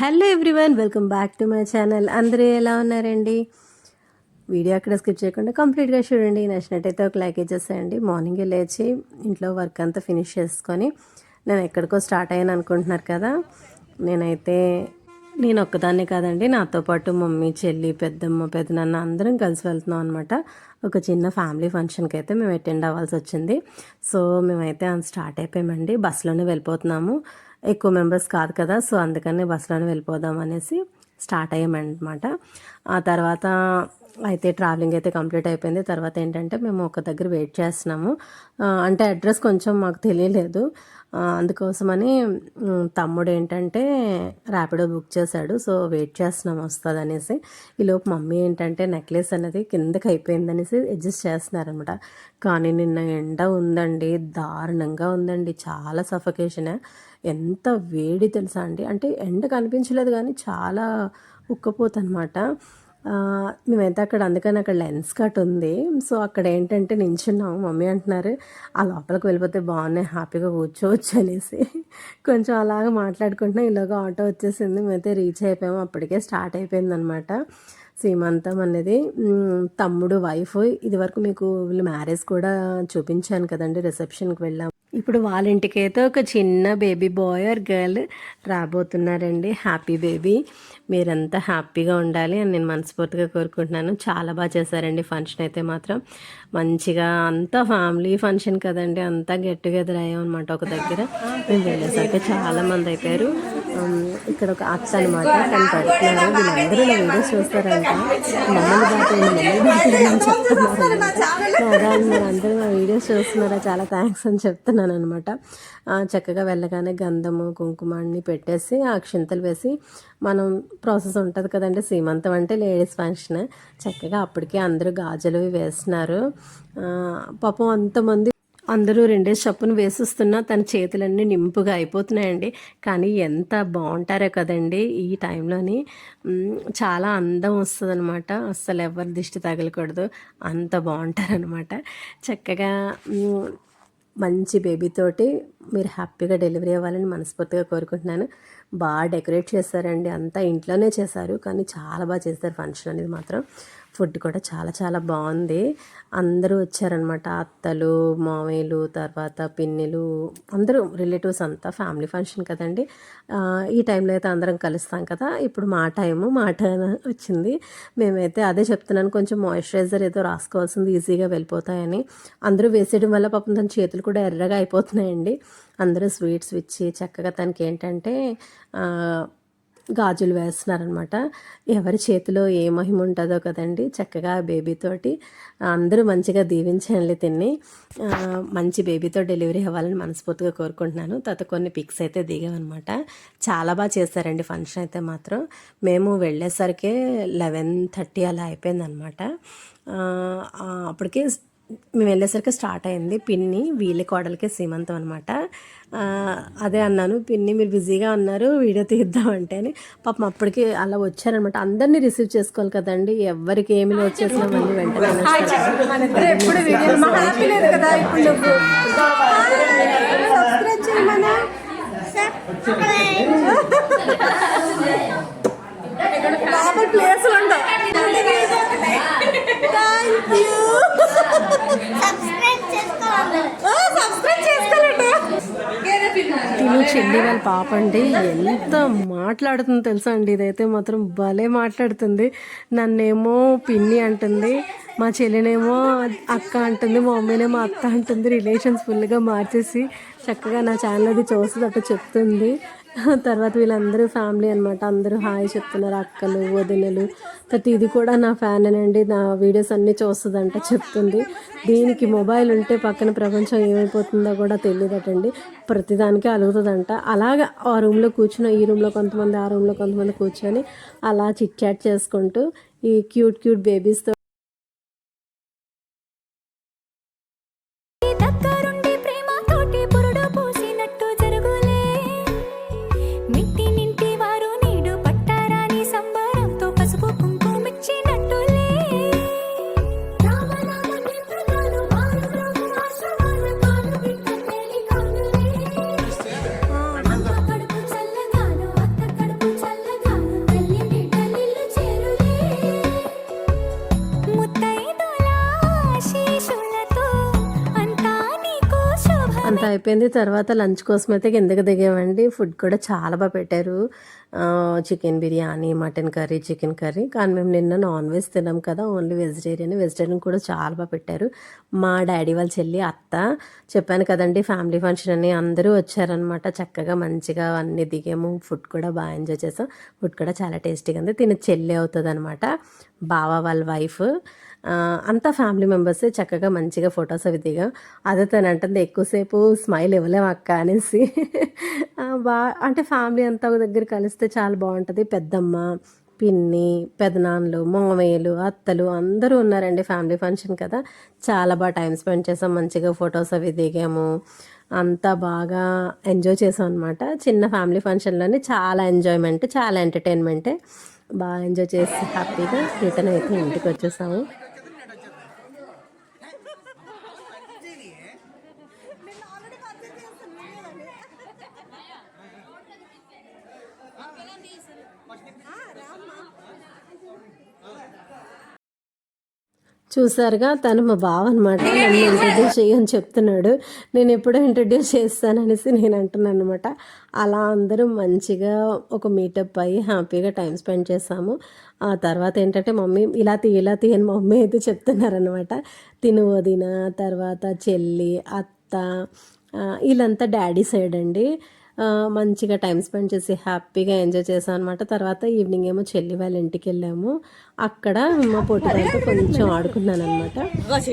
Hello everyone welcome back to my channel. అందరూ ఎలా ఉన్నారండి? వీడియో అక్కడ స్కిప్ చేయకుండా కంప్లీట్గా చూడండి. నచ్చినట్టయితే ఒక లైక్ ఇచ్చేసేయండి. మార్నింగే లేచి ఇంట్లో వర్క్ అంతా ఫినిష్ చేసుకొని నేను ఎక్కడికో స్టార్ట్ అయ్యాను అనుకుంటున్నారు కదా. నేనైతే నేను ఒక్కదాన్నే కాదండి. నాతో పాటు మమ్మీ చెల్లి పెద్దమ్మ పెద్దనాన్న అందరం కలిసి వెళ్తున్నాం అనమాట ఒక చిన్న ఫ్యామిలీ ఫంక్షన్కి అయితే మేము అటెండ్ అవ్వాల్సి వచ్చింది. సో మేమైతే స్టార్ట్ అయిపోయామండి. బస్సులోనే వెళ్ళిపోతున్నాము. ఎక్కువ మెంబర్స్ కాదు కదా సో అందుకని బస్సులోనే వెళ్ళిపోదాం అనేసి స్టార్ట్ అయ్యామన్నమాట. ఆ తర్వాత అయితే ట్రావెలింగ్ అయితే కంప్లీట్ అయిపోయింది. తర్వాత ఏంటంటే మేము ఒక దగ్గర వెయిట్ చేస్తున్నాము. అంటే అడ్రస్ కొంచెం మాకు తెలియలేదు. అందుకోసమని తమ్ముడు ఏంటంటే ర్యాపిడో బుక్ చేశాడు. సో వెయిట్ చేస్తున్నాం వస్తుంది అనేసి ఈలోపు మమ్మీ ఏంటంటే నెక్లెస్ అనేది కిందకి అయిపోయింది అనేసి అడ్జస్ట్ చేస్తున్నారనమాట. కానీ నిన్న ఎండ ఉందండి. దారుణంగా ఉందండి. చాలా సఫకేషన్ ఎంత వేడి తెలుసా అండి. అంటే ఎండ కనిపించలేదు కానీ చాలా ఉక్కపోతనమాట. అనమాట మేమైతే అక్కడ అందుకని అక్కడ లెన్స్ కట్ ఉంది. సో అక్కడ ఏంటంటే నించున్నాము మమ్మీ అంటున్నారు ఆ లోపలికి వెళ్ళిపోతే బాగున్నాయి హ్యాపీగా కూర్చోవచ్చు అనేసి. కొంచెం అలాగ మాట్లాడుకుంటున్నాం. ఇలాగ ఆటో వచ్చేసింది. మేమైతే రీచ్ అయిపోయాము అప్పటికే స్టార్ట్ అయిపోయింది అనమాట సీమంతం అనేది తమ్ముడు వైఫ్ ఇది వరకు మీకు వీళ్ళు మ్యారేజ్ కూడా చూపించాను కదండి రిసెప్షన్కి వెళ్ళాం. ఇప్పుడు వాళ్ళ ఇంటికైతే ఒక చిన్న బేబీ బాయ్ ఆర్ గర్ల్ రాబోతున్నారండి. హ్యాపీ బేబీ మీరంతా హ్యాపీగా ఉండాలి అని నేను మనస్ఫూర్తిగా కోరుకుంటున్నాను. చాలా బాగా చేశారండి ఫంక్షన్ అయితే మాత్రం. మంచిగా అంతా ఫ్యామిలీ ఫంక్షన్ కదండి అంతా గెట్ టుగెదర్ అయ్యాం అనమాట ఒక దగ్గర. మేము వెళ్ళేసరికి చాలా మంది అయిపోయారు. ఇక్కడ ఒక అత్త అనమాట తను పడుతున్నారు వీళ్ళందరూ నా వీడియోస్ చూస్తారంట. మమ్మల్ని బాగా మమ్మల్ని అని చెప్తున్నారు. మీరు అందరూ నా వీడియోస్ చూస్తున్నారా? చాలా థ్యాంక్స్ అని చెప్తున్నాను అనమాట చక్కగా వెళ్ళగానే గంధము కుంకుమ అన్ని పెట్టేసి ఆ అక్షింతలు వేసి మనం ప్రాసెస్ ఉంటుంది కదండి సీమంతం అంటే లేడీస్ ఫంక్షన్. చక్కగా అప్పటికే అందరూ గాజులు వేస్తున్నారు. పాపం అంతమంది అందరూ రెండేసి చప్పును వేసిస్తున్నా తన చేతులన్నీ నింపుగా అయిపోతున్నాయండి. కానీ ఎంత బాగుంటారో కదండి ఈ టైంలోని. చాలా అందం వస్తుంది అనమాట అస్సలు ఎవరి దిష్టి తగలకూడదు. అంత బాగుంటారనమాట చక్కగా మంచి బేబీతోటి మీరు హ్యాపీగా డెలివరీ అవ్వాలని మనస్ఫూర్తిగా కోరుకుంటున్నాను. బాగా డెకరేట్ చేశారండి. అంతా ఇంట్లోనే చేశారు. కానీ చాలా బాగా చేశారు ఫంక్షన్ అనేది మాత్రం. ఫుడ్ కూడా చాలా చాలా బాగుంది. అందరూ వచ్చారనమాట. అత్తలు మామయ్యలు తర్వాత పిన్నిలు అందరూ రిలేటివ్స్ అంతా ఫ్యామిలీ ఫంక్షన్ కదండి. ఈ టైంలో అయితే అందరం కలుస్తాం కదా. ఇప్పుడు మా టైము మా టైం వచ్చింది. మేమైతే అదే చెప్తున్నాను కొంచెం మాయిశ్చరైజర్ ఏదో రాసుకోవాల్సింది ఈజీగా వెళ్ళిపోతాయని. అందరూ వేసేయడం వల్ల పాపం తన చేతులు కూడా ఎర్రగా అయిపోతున్నాయండి. అందరూ స్వీట్స్ ఇచ్చి చక్కగా తనకి ఏంటంటే గాజులు వేస్తున్నారనమాట ఎవరి చేతిలో ఏ మహిమ ఉంటుందో కదండి చక్కగా బేబీతోటి అందరూ మంచిగా దీవించండి తిని మంచి బేబీతో డెలివరీ అవ్వాలని మనస్ఫూర్తిగా కోరుకుంటున్నాను. తర్వాత కొన్ని పిక్స్ అయితే దిగామన్నమాట. చాలా బాగా చేశారండి ఫంక్షన్ అయితే మాత్రం. మేము వెళ్ళేసరికి లెవెన్ థర్టీ అలా అయిపోయిందనమాట అప్పటికే మేము వెళ్ళేసరికి స్టార్ట్ అయింది పిన్ని వీళ్ళ కోడలకే సీమంతం అనమాట అదే అన్నాను పిన్ని మీరు బిజీగా ఉన్నారు వీడియో తీద్దామంటే అని. పాపం అప్పటికి అలా వచ్చారనమాట అందరినీ రిసీవ్ చేసుకోవాలి కదండి ఎవరికి ఏమి లోడ్ చేసినా మళ్ళీ వెంటనే ప్లేసులు ఉండవు సబ్స్క్రైబ్ చేసుకోవాలండి తిను చెల్లి వాళ్ళ పాప అండి ఎంత మాట్లాడుతుందో తెలుసా అండి? ఇదైతే మాత్రం భలే మాట్లాడుతుంది. నన్నేమో పిన్ని అంటుంది మా చెల్లినేమో అక్క అంటుంది మా మమ్మీనేమో అత్త అంటుంది రిలేషన్స్ ఫుల్గా మార్చేసి చక్కగా నా ఛానల్ అది చూస్తుంది చెప్తుంది. తర్వాత వీళ్ళందరూ ఫ్యామిలీ అనమాట అందరూ హాయ్ చెప్తున్నారు. అక్కలు వదినలు. ప్రతి ఇది కూడా నా ఫ్యాన్ అండి నా వీడియోస్ అన్నీ చూస్తుందంట చెప్తుంది. దీనికి మొబైల్ ఉంటే పక్కన ప్రపంచం ఏమైపోతుందో కూడా తెలియదటండి. ప్రతిదానికి అలుగుతుందంట. అలాగా ఆ రూమ్లో కూర్చుని ఈ రూమ్లో కొంతమంది ఆ రూమ్లో కొంతమంది కూర్చొని అలా చిట్ చాట్ చేసుకుంటూ ఈ క్యూట్ క్యూట్ బేబీస్తో అయిపోయింది. తర్వాత లంచ్ కోసం అయితే కిందకి దిగామండి. ఫుడ్ కూడా చాలా బాగా పెట్టారు. Chicken biryani mutton curry chicken curry. కానీ మేము నిన్న నాన్ వెజ్ తిన్నాం కదా ఓన్లీ వెజిటేరియన్ వెజిటేరియన్ కూడా చాలా బాగా పెట్టారు. మా డాడీ వాళ్ళ చెల్లి అత్త చెప్పాను కదండి ఫ్యామిలీ ఫంక్షన్ అని అందరూ వచ్చారనమాట చక్కగా మంచిగా అన్నీ దిగాము. ఫుడ్ కూడా బాగా ఎంజాయ్ చేసాం. ఫుడ్ కూడా చాలా టేస్టీగా ఉంది. తిన చెల్లి అవుతుంది అనమాట బావ వాళ్ళ వైఫ్. అంతా ఫ్యామిలీ మెంబర్స్ చక్కగా మంచిగా ఫొటోస్ అవి దిగా. అదే తను అంటుంది ఎక్కువసేపు స్మైల్ ఇవ్వలేము అక్క అనేసి. బా అంటే ఫ్యామిలీ అంతా ఒక దగ్గర కలిస్తే చాలా బాగుంటుంది. పెద్దమ్మ పిన్ని పెదనాన్నలు మామయ్యలు అత్తలు అందరూ ఉన్నారండి ఫ్యామిలీ ఫంక్షన్ కదా. చాలా బాగా టైం స్పెండ్ చేసాం మంచిగా ఫొటోస్ అవి దిగాము. అంతా బాగా ఎంజాయ్ చేసాం అనమాట చిన్న ఫ్యామిలీ ఫంక్షన్లోనే చాలా ఎంజాయ్మెంట్ చాలా ఎంటర్టైన్మెంటే బాగా ఎంజాయ్ చేసి హ్యాపీగా రిటర్న్ అయితే ఇంటికి వచ్చేసాము. చూసారుగా తను మా బావ అనమాట నన్ను ఇంట్రడ్యూస్ చేయని చెప్తున్నాడు. నేను ఎప్పుడో ఇంట్రడ్యూస్ చేస్తాననేసి నేను అంటున్నాను అనమాట అలా అందరూ మంచిగా ఒక మీటప్ అయ్యి హ్యాపీగా టైం స్పెండ్ చేసాము. ఆ తర్వాత ఏంటంటే మమ్మీ ఇలా తీ ఇలా తీ అని మమ్మీ అయితే చెప్తున్నారనమాట తిను వదిన తర్వాత చెల్లి అత్త వీళ్ళంతా డాడీ సైడ్ అండి. మంచిగా టైం స్పెండ్ చేసి హ్యాపీగా ఎంజాయ్ చేసాం అనమాట తర్వాత ఈవినింగ్ ఏమో చెల్లి వాళ్ళ ఇంటికి వెళ్ళాము. అక్కడ మా పొట్టిదాంతో కొంచెం ఆడుకున్నాను అనమాట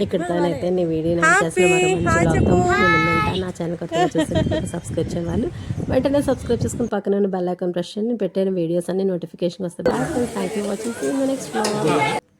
ఇక్కడ తానైతే నీ వీడియో. నా ఛానల్ కొత్తగా చూసి సబ్స్క్రైబ్ చేయాలి వాళ్ళు వెంటనే సబ్స్క్రైబ్ చేసుకుని పక్కన ఉన్న బెల్ ఐకాన్ ప్రెస్ చేయండి. పెట్టిన వీడియోస్ అన్ని నోటిఫికేషన్ వస్తాయి. Thank you watching next